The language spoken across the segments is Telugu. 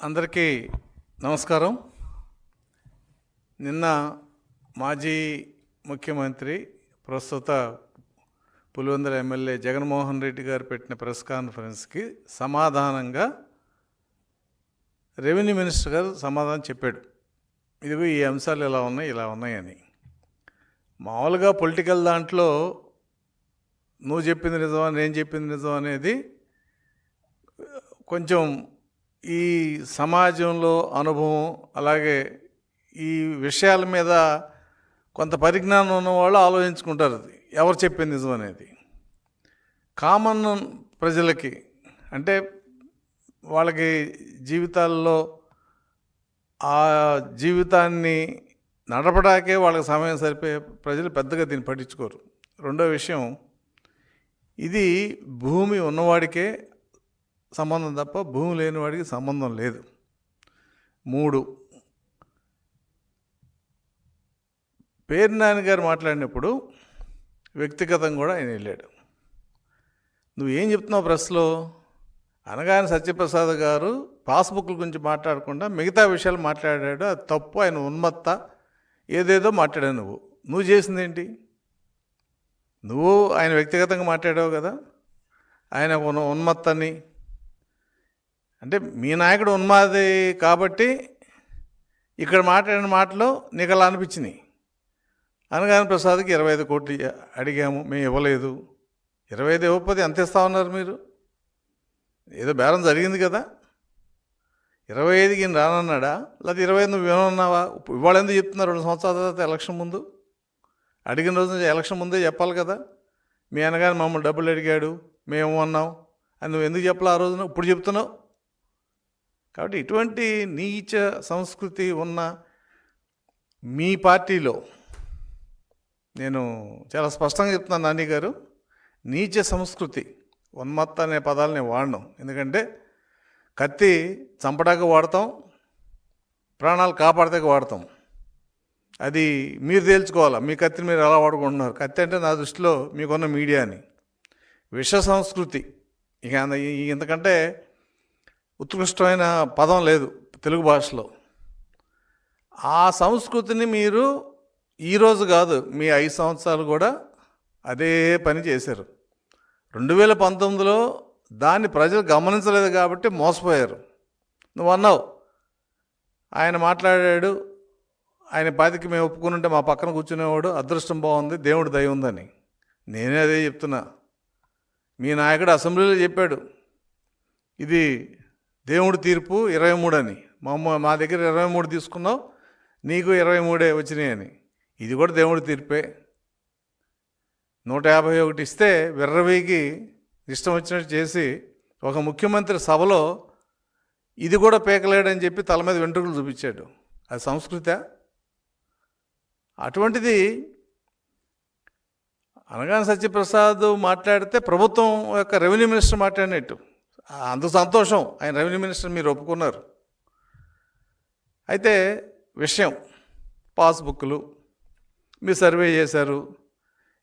అందరికీ నమస్కారం. నిన్న మాజీ ముఖ్యమంత్రి ప్రస్తుత పులివెందుల ఎమ్మెల్యే జగన్మోహన్ రెడ్డి గారు పెట్టిన ప్రెస్ కాన్ఫరెన్స్కి సమాధానంగా రెవెన్యూ మినిస్టర్ గారు సమాధానం చెప్పాడు. ఇదిగో ఈ అంశాలు ఇలా ఉన్నాయి ఇలా ఉన్నాయని మామూలుగా పొలిటికల్ దాంట్లో నువ్వు చెప్పింది నిజమా నేను చెప్పింది నిజం అనేది కొంచెం ఈ సమాజంలో అనుభవం అలాగే ఈ విషయాల మీద కొంత పరిజ్ఞానం ఉన్న వాళ్ళు ఆలోచించుకుంటారు అది. ఎవరు చెప్పింది నిజం అనేది. కామన్ ప్రజలకి అంటే వాళ్ళకి జీవితాల్లో ఆ జీవితాన్ని నడపడాకే వాళ్ళకి సమయం సరిపోయే ప్రజలు పెద్దగా దీన్ని పట్టించుకోరు. రెండో విషయం ఇది భూమి ఉన్నవాడికే సంబంధం తప్ప భూమి లేని వాడికి సంబంధం లేదు. మూడు పేరు నాన్నగారు గారు మాట్లాడినప్పుడు వ్యక్తిగతంగా కూడా ఆయన వెళ్ళాడు. నువ్వు ఏం చెప్తున్నావు ప్రెస్లో అనగానే సత్యప్రసాద్ గారు పాస్బుక్ల గురించి మాట్లాడకుండా మిగతా విషయాలు మాట్లాడాడు. అది తప్పు ఆయన ఉన్మత్త. ఏదేదో మాట్లాడావు నువ్వు. నువ్వు చేసింది ఏంటి? నువ్వు ఆయన వ్యక్తిగతంగా మాట్లాడావు కదా. ఆయన ఉన్మత్తని అంటే మీ నాయకుడు ఉన్మాది కాబట్టి ఇక్కడ మాట్లాడిన మాటలు నీకు అలా అనిపించినాయి. అనగానే ప్రసాద్కి ఇరవై ఐదు కోట్లు అడిగాము మేము ఇవ్వలేదు. ఇరవై ఐదు ఇవ్వకపోతే ఎంత ఇస్తా ఉన్నారు మీరు? ఏదో బేరం జరిగింది కదా. ఇరవై ఐదుకి నేను రానన్నాడా? లేకపోతే ఇరవై ఐదు నువ్వు ఏమన్నావా ఇవాళ ఎందుకు చెప్తున్నారు? రెండు సంవత్సరాల తర్వాత ఎలక్షన్ ముందు. అడిగిన రోజు నుంచి ఎలక్షన్ ముందే చెప్పాలి కదా. మీ అనగానే మమ్మల్ని డబ్బులు అడిగాడు. మేము అన్నాం అని నువ్వు ఎందుకు చెప్పాలి ఆ రోజున? ఇప్పుడు చెప్తున్నావు? కాబట్టి ఇటువంటి నీచ సంస్కృతి ఉన్న మీ పార్టీలో నేను చాలా స్పష్టంగా చెప్తున్నాను నాని గారు నీచ సంస్కృతి ఉన్మత్త అనే పదాలు నేను వాడను. ఎందుకంటే కత్తి చంపడానికి వాడతాం ప్రాణాలు కాపాడతానికి వాడతాం. అది మీరు తేల్చుకోవాలా? మీ కత్తిని మీరు ఎలా వాడుకుంటున్నారు? కత్తి అంటే నా దృష్టిలో మీకున్న మీడియా అని విష సంస్కృతి. ఇక ఇంతకంటే ఉత్కృష్టమైన పదం లేదు తెలుగు భాషలో. ఆ సంస్కృతిని మీరు ఈరోజు కాదు మీ ఐదు సంవత్సరాలు కూడా అదే పని చేశారు. రెండు వేల పంతొమ్మిదిలో దాన్ని ప్రజలు గమనించలేదు కాబట్టి మోసపోయారు. నువ్వు అన్నావు ఆయన మాట్లాడాడు ఆయన బాధ్యతకి మేము ఒప్పుకుంటే మా పక్కన కూర్చునేవాడు అదృష్టం బాగుంది దేవుడు దయ ఉందని. నేనే అదే చెప్తున్నా. మీ నాయకుడు అసెంబ్లీలో చెప్పాడు ఇది దేవుడి తీర్పు ఇరవై మూడు అని మా మా దగ్గర ఇరవై మూడు తీసుకున్నావు నీకు ఇరవై మూడే వచ్చినాయి అని ఇది కూడా దేవుడి తీర్పే. నూట యాభై ఒకటి ఇస్తే విర్రవీకి ఇష్టం వచ్చినట్టు చేసి ఒక ముఖ్యమంత్రి సభలో ఇది కూడా పేకలేడని చెప్పి తల మీద వెంట్రుకలు చూపించాడు. అది సంస్కృత. అటువంటిది అనగాని సత్యప్రసాద్ మాట్లాడితే ప్రభుత్వం యొక్క రెవెన్యూ మినిస్టర్ మాట్లాడినట్టు. అంత సంతోషం. ఆయన రెవెన్యూ మినిస్టర్ మీరు ఒప్పుకున్నారు. అయితే విషయం పాస్బుక్లు మీరు సర్వే చేశారు.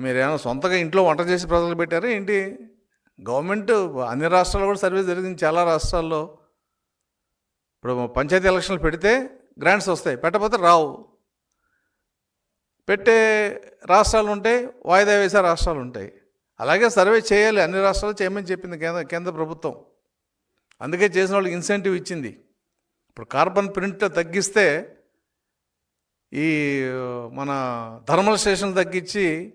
మీరు ఏమైనా సొంతగా ఇంట్లో వంట చేసి ప్రజలు పెట్టారా ఏంటి? గవర్నమెంట్ అన్ని రాష్ట్రాల్లో కూడా సర్వే జరిగింది. చాలా రాష్ట్రాల్లో. ఇప్పుడు పంచాయతీ ఎలక్షన్లు పెడితే గ్రాంట్స్ వస్తాయి. పెట్టకపోతే రావు. పెట్టే రాష్ట్రాలు ఉంటాయి వాయిదా వేసే రాష్ట్రాలు ఉంటాయి. అలాగే సర్వే చేయాలి. అన్ని రాష్ట్రాలు చేయమని చెప్పింది కేంద్ర కేంద్ర ప్రభుత్వం. అందుకే చేసిన వాళ్ళకి ఇన్సెంటివ్ ఇచ్చింది. ఇప్పుడు కార్బన్ ప్రింట్ తగ్గిస్తే ఈ మన థర్మల్ స్టేషన్ తగ్గించి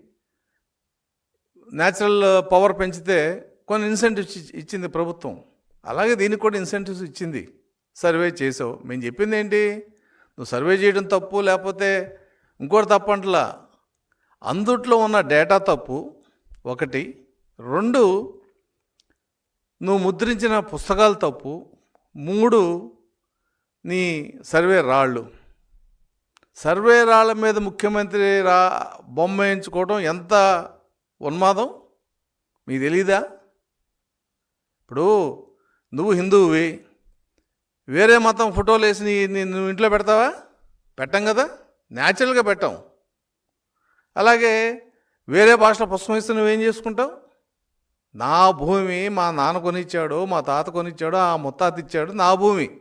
న్యాచురల్ పవర్ పెంచితే కొన్ని ఇన్సెంటివ్స్ ఇచ్చింది ప్రభుత్వం. అలాగే దీనికి కూడా ఇన్సెంటివ్స్ ఇచ్చింది. సర్వే చేసావు. మేము చెప్పింది ఏంటి? నువ్వు సర్వే చేయడం తప్పు లేకపోతే ఇంకోటి తప్పు అంటలా అందుట్లో ఉన్న డేటా తప్పు ఒకటి. రెండు నువ్వు ముద్రించిన పుస్తకాలు తప్పు. మూడు నీ సర్వే రాళ్ళు. సర్వే రాళ్ళ మీద ముఖ్యమంత్రి రా బొమ్మ వేయించుకోవడం ఎంత ఉన్మాదం? మీకు తెలీదా? ఇప్పుడు నువ్వు హిందువువి. వేరే మతం ఫోటోలు వేసి నీ నీ- నువ్వు ఇంట్లో పెడతావా? పెట్టం కదా. న్యాచురల్గా పెట్టాం. అలాగే వేరే భాషలో పుస్తకం ఇస్తే నువ్వేం చేసుకుంటావు? నా భూమి మా నాన్న కొనిచ్చాడు మా తాత కొనిచ్చాడు ఆ ముత్తాత ఇచ్చాడు నా భూమి.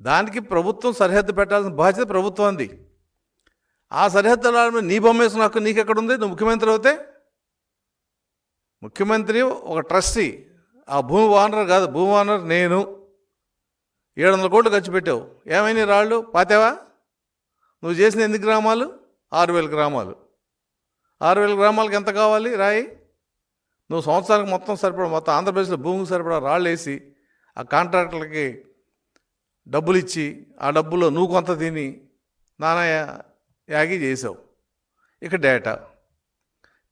దానికి ప్రభుత్వం సరిహద్దు పెట్టాల్సిన బాధ్యత ప్రభుత్వంది ఆ సరిహద్దుల మీద నీ బొమ్మ వేసిన హక్కు నీకెక్కడుంది? నువ్వు ముఖ్యమంత్రి అవుతే? ముఖ్యమంత్రి ఒక ట్రస్టీ. ఆ భూమి ఓనర్ కాదు భూమి ఓనర్ నేను. ఏడు వందల కోట్లు ఖర్చు పెట్టావు. ఏమైనా రాళ్ళు? పాతావా? నువ్వు చేసిన ఎన్ని గ్రామాలు? ఆరు వేల గ్రామాలు. ఆరు వేల గ్రామాలకు ఎంత కావాలి? రాయి. నువ్వు సంవత్సరానికి మొత్తం సరిపడా మొత్తం ఆంధ్రప్రదేశ్లో భూమికి సరిపడా రాళ్ళు వేసి ఆ కాంట్రాక్టర్లకి డబ్బులు ఇచ్చి ఆ డబ్బులో నువ్వు కొంత తిని నానా యాగి చేసావు. ఇక డేటా.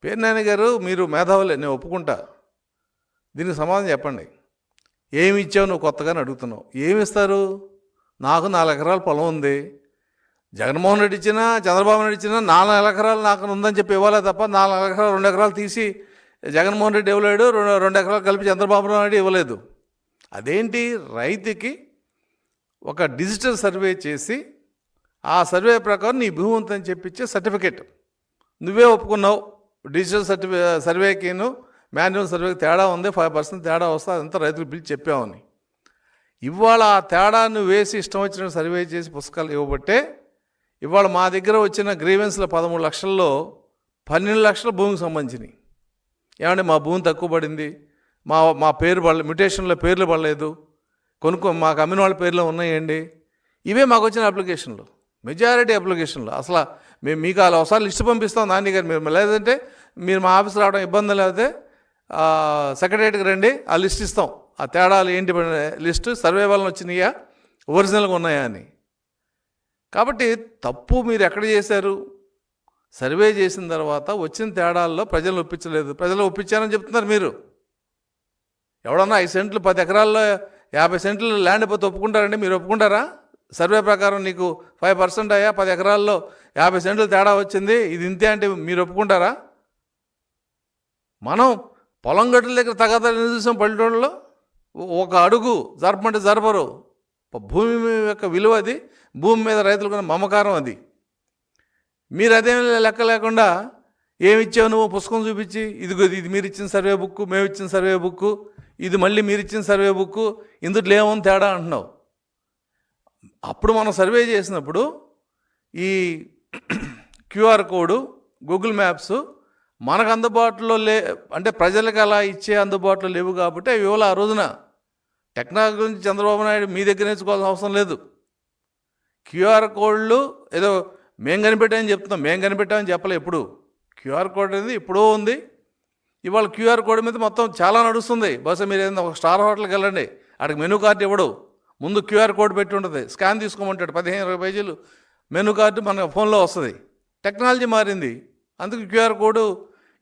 పేర్నాని గారు మీరు మేధావులే నేను ఒప్పుకుంటా. దీనికి సమాధానం చెప్పండి. ఏమి ఇచ్చావు నువ్వు కొత్తగానే అడుగుతున్నావు. ఏమి ఇస్తారు? నాకు నాలుగు ఎకరాల పొలం ఉంది. జగన్మోహన్ రెడ్డి ఇచ్చినా చంద్రబాబు నాయుడు ఇచ్చినా నాలుగు ఎకరాలు నాకు ఉందని చెప్పి ఇవ్వాలే తప్ప నాలుగు ఎకరాలు రెండు ఎకరాలు తీసి జగన్మోహన్ రెడ్డి ఇవ్వలేడు రెండు రెండు ఎకరాలు కలిపి చంద్రబాబు నాయుడు ఇవ్వలేదు. అదేంటి? రైతుకి ఒక డిజిటల్ సర్వే చేసి ఆ సర్వే ప్రకారం నీ భూమి ఉందని చెప్పించే సర్టిఫికెట్. నువ్వే ఒప్పుకున్నావు. డిజిటల్ సర్టిఫి సర్వేకిను మాన్యువల్ సర్వేకి తేడా ఉంది ఫైవ్ పర్సెంట్ తేడా వస్తే అదంతా రైతులు పిలిచి చెప్పామని. ఇవాళ ఆ తేడాను వేసి ఇష్టం వచ్చిన సర్వే చేసి పుస్తకాలు ఇవ్వబట్టే ఇవాళ మా దగ్గర వచ్చిన గ్రీవెన్స్లో పదమూడు లక్షల్లో పన్నెండు లక్షల భూమికి సంబంధించినవి ఏమంటే మా భూమి తక్కువ పడింది మా మా పేరు పడలేదు మ్యుటేషన్లో పేర్లు పడలేదు కొనుక్కో మాకు అమ్మిన వాళ్ళ పేర్లు ఉన్నాయండి. ఇవే మాకు వచ్చిన అప్లికేషన్లు మెజారిటీ అప్లికేషన్లు. అసలు మేము మీకు అలా ఒకసారి లిస్ట్ పంపిస్తాం నాని గారు మీరు లేదంటే మీరు మా ఆఫీస్ రావడం ఇబ్బంది లేకపోతే సెక్రటరీకి రండి ఆ లిస్ట్ ఇస్తాం. ఆ తేడాలు ఏంటి లిస్టు సర్వే వలన వచ్చినాయా ఒరిజినల్గా ఉన్నాయా అని. కాబట్టి తప్పు మీరు ఎక్కడ చేశారు? సర్వే చేసిన తర్వాత వచ్చిన తేడాల్లో ప్రజలు ఒప్పించలేదు. ప్రజలు ఒప్పించారని చెప్తున్నారు మీరు. ఎవడన్నా ఐదు సెంట్లు పది ఎకరాల్లో యాభై సెంట్లు ల్యాండ్ పోతే ఒప్పుకుంటారండి. మీరు ఒప్పుకుంటారా? సర్వే ప్రకారం నీకు ఫైవ్ పర్సెంట్ అయ్యా పది ఎకరాల్లో యాభై సెంట్లు తేడా వచ్చింది. ఇది ఇంతే అంటే మీరు ఒప్పుకుంటారా? మనం పొలం గట్టుల దగ్గర తగదాలు చూసాం పల్లెటూళ్ళలో? ఒక అడుగు జరపమంటే జరపరు. భూమి యొక్క విలువ అది. భూమి మీద రైతులకు మమకారం అది. మీరు అదేం లెక్క లేకుండా ఏమి ఇచ్చావు నువ్వు? పుస్తకం చూపించి ఇదిగో ఇది మీరు ఇచ్చిన సర్వే బుక్ మేము ఇచ్చిన సర్వే బుక్ ఇది మళ్ళీ మీరు ఇచ్చిన సర్వే బుక్ ఇందులో ఏమో తేడా అంటున్నావు? అప్పుడు మనం సర్వే చేసినప్పుడు ఈ క్యూఆర్ కోడ్ గూగుల్ మ్యాప్స్ మనకు అందుబాటులో లే అంటే ప్రజలకు అలా ఇచ్చే అందుబాటులో లేవు కాబట్టి అవి ఇవాళ ఆ రోజున టెక్నాలజీ గురించి చంద్రబాబు నాయుడు మీ దగ్గర నేర్చుకోవాల్సిన అవసరం లేదు. క్యూఆర్ కోడ్లు ఏదో మేము కనిపెట్టామని చెప్తున్నాం మేము కనిపెట్టామని చెప్పలే ఎప్పుడు. క్యూఆర్ కోడ్ అనేది ఎప్పుడో ఉంది. ఇవాళ క్యూఆర్ కోడ్ మీద మొత్తం చాలా నడుస్తుంది. బహుశా మీరు ఏదైనా ఒక స్టార్ హోటల్కి వెళ్ళండి అక్కడికి మెనూ కార్డు ఇవ్వడు. ముందు క్యూఆర్ కోడ్ పెట్టి ఉంటుంది. స్కాన్ తీసుకోమంటాడు. పదిహేను ఇరవై పేజీలు మెనూ కార్డు మన ఫోన్లో వస్తుంది. టెక్నాలజీ మారింది. అందుకు క్యూఆర్ కోడ్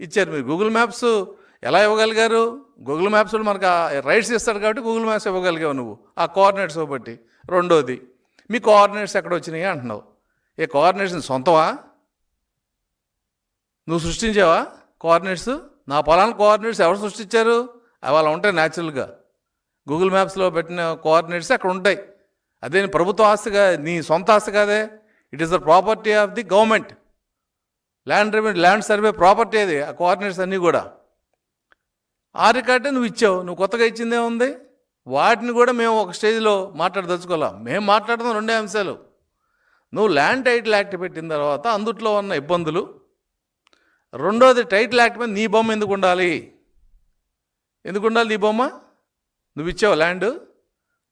ఇచ్చారు. మీరు గూగుల్ మ్యాప్స్ ఎలా ఇవ్వగలిగారు? గూగుల్ మ్యాప్స్ మనకు రైట్స్ ఇస్తాడు కాబట్టి గూగుల్ మ్యాప్స్ ఇవ్వగలిగావు నువ్వు. ఆ కోఆర్డినేట్స్ బట్టి రెండోది మీ కోఆర్డినేట్స్ ఎక్కడ వచ్చినాయి అంటున్నావు. ఏ కోఆర్డినేషన్ సొంతమా? నువ్వు సృష్టించావా? కోఆర్డినేట్స్ నా పొలానికి కోఆర్డినేట్స్ ఎవరు సృష్టించారు? అవి అలా ఉంటాయి న్యాచురల్గా గూగుల్ మ్యాప్స్లో పెట్టిన కోఆర్డినేట్స్ అక్కడ ఉంటాయి. అదే ప్రభుత్వ ఆస్తిగా నీ సొంత ఆస్తి కాదే. It is the property of the government land revenue land survey property అది ఆ కోఆర్డినేట్స్ అన్నీ కూడా. ఆ రికార్డే నువ్వు ఇచ్చావు. నువ్వు కొత్తగా ఇచ్చిందే ఉంది వాటిని కూడా మేము ఒక స్టేజ్లో మాట్లాడదలుచుకోలేం మేము మాట్లాడుతున్న రెండే అంశాలు. నువ్వు ల్యాండ్ టైటిల్ యాక్ట్ పెట్టిన తర్వాత అందుట్లో ఉన్న ఇబ్బందులు. రెండోది టైటిల్ యాక్ట్ మీద నీ బొమ్మ ఎందుకు ఉండాలి? ఎందుకు ఉండాలి నీ బొమ్మ? నువ్వు ఇచ్చావు ల్యాండ్?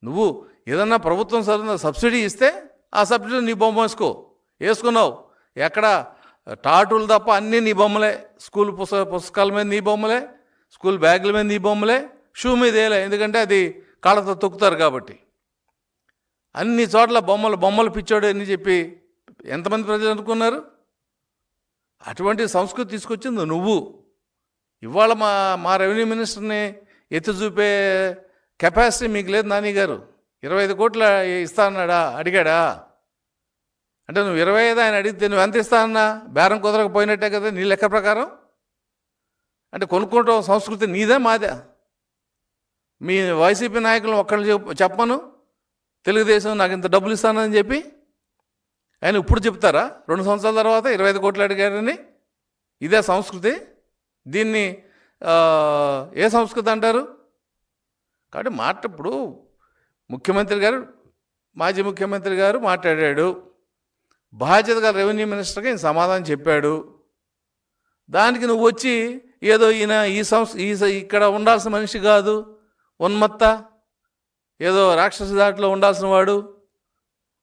నువ్వు ఏదన్నా ప్రభుత్వం సరైన సబ్సిడీ ఇస్తే ఆ సబ్సిడీ నీ బొమ్మ వేసుకో. వేసుకున్నావు. ఎక్కడ? టాటులు తప్ప అన్నీ నీ బొమ్మలే. స్కూల్ పుస్తక పుస్తకాల మీద నీ బొమ్మలే. స్కూల్ బ్యాగుల మీద నీ బొమ్మలే. షూ మీద వేయలే ఎందుకంటే అది కాళ్ళతో తొక్కుతారు కాబట్టి. అన్ని చోట్ల బొమ్మలు బొమ్మలు పిచ్చోడు అని చెప్పి ఎంతమంది ప్రజలు అనుకున్నారు? అటువంటి సంస్కృతి తీసుకొచ్చింది నువ్వు. ఇవాళ మా మా రెవెన్యూ మినిస్టర్ని ఎత్తి చూపే కెపాసిటీ మీకు లేదు నాని గారు. ఇరవై ఐదు కోట్ల ఇస్తా అన్నాడా? అడిగాడా? అంటే నువ్వు ఇరవై ఐదు ఆయన అడిగితే నువ్వు ఎంత ఇస్తా అన్నా? బేరం కుదరకపోయినట్టే కదా నీ లెక్క ప్రకారం? అంటే కొనుక్కోవటం సంస్కృతి నీదే మాదే. మీ వైసీపీ నాయకులను ఒక్కళ్ళు చెప్ చెప్పను. తెలుగుదేశం నాకు ఇంత డబ్బులు ఇస్తానని చెప్పి ఆయన ఇప్పుడు చెప్తారా? రెండు సంవత్సరాల తర్వాత ఇరవై ఐదు కోట్లు అడిగారని? ఇదే సంస్కృతి? దీన్ని ఏ సంస్కృతి అంటారు? కాబట్టి మాట ఇప్పుడు ముఖ్యమంత్రి గారు మాజీ ముఖ్యమంత్రి గారు మాట్లాడాడు. బాధ్యత గల రెవెన్యూ మినిస్టర్గా ఈయన సమాధానం చెప్పాడు. దానికి నువ్వు వచ్చి ఏదో ఈయన ఈ సంస్థ ఈ ఇక్కడ ఉండాల్సిన మనిషి కాదు. ఉన్మత్త. ఏదో రాక్షస దాటిలో ఉండాల్సిన వాడు.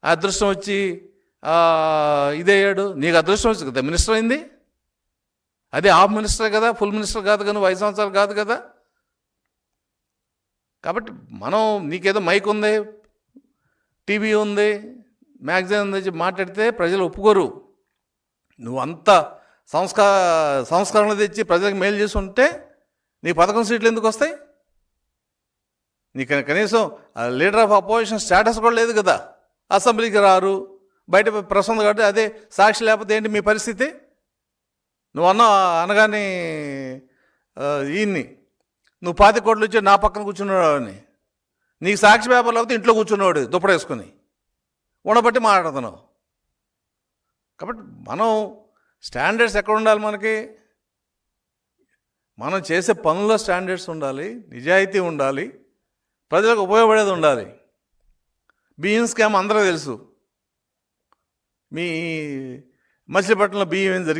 ఆ అదృష్టం వచ్చి ఇదయ్యాడు. నీకు అదృష్టం వచ్చి కదా మినిస్టర్ అయింది? అదే హాఫ్ మినిస్టర్ కదా ఫుల్ మినిస్టర్ కాదు కానీ ఐదు సంవత్సరాలు కాదు కదా. కాబట్టి మనం నీకేదో మైక్ ఉంది టీవీ ఉంది మ్యాగజైన్ ఉంది చెప్పి మాట్లాడితే ప్రజలు ఒప్పుకోరు. నువ్వు అంత సంస్కార సంస్కరణ తెచ్చి ప్రజలకు మేలు చేసి ఉంటే నీ పథకం సీట్లు ఎందుకు వస్తాయి? నీకు కనీసం లీడర్ ఆఫ్ అపోజిషన్ స్టేటస్ కూడా లేదు కదా. అసెంబ్లీకి రారు బయట ప్రసంగం కాబట్టి అదే సాక్షి లేకపోతే ఏంటి మీ పరిస్థితి? నువ్వు అన్న అనగానే ఈయన్ని నువ్వు పాతి కోట్లు వచ్చి నా పక్కన కూర్చున్నాడు అని నీకు సాక్షి పేపర్ లేకపోతే ఇంట్లో కూర్చున్నాడు దుప్పడేసుకుని ఉండబట్టి మాట్లాడుతున్నావు. కాబట్టి మనం స్టాండర్డ్స్ ఎక్కడ ఉండాలి మనకి? మనం చేసే పనుల్లో స్టాండర్డ్స్ ఉండాలి నిజాయితీ ఉండాలి. ప్రజలకు ఉపయోగపడేది ఉండాలి. బియ్యం స్కామ్ అందరూ తెలుసు. మీ మచిలీపట్నంలో బియ్యం ఏం జరిగింది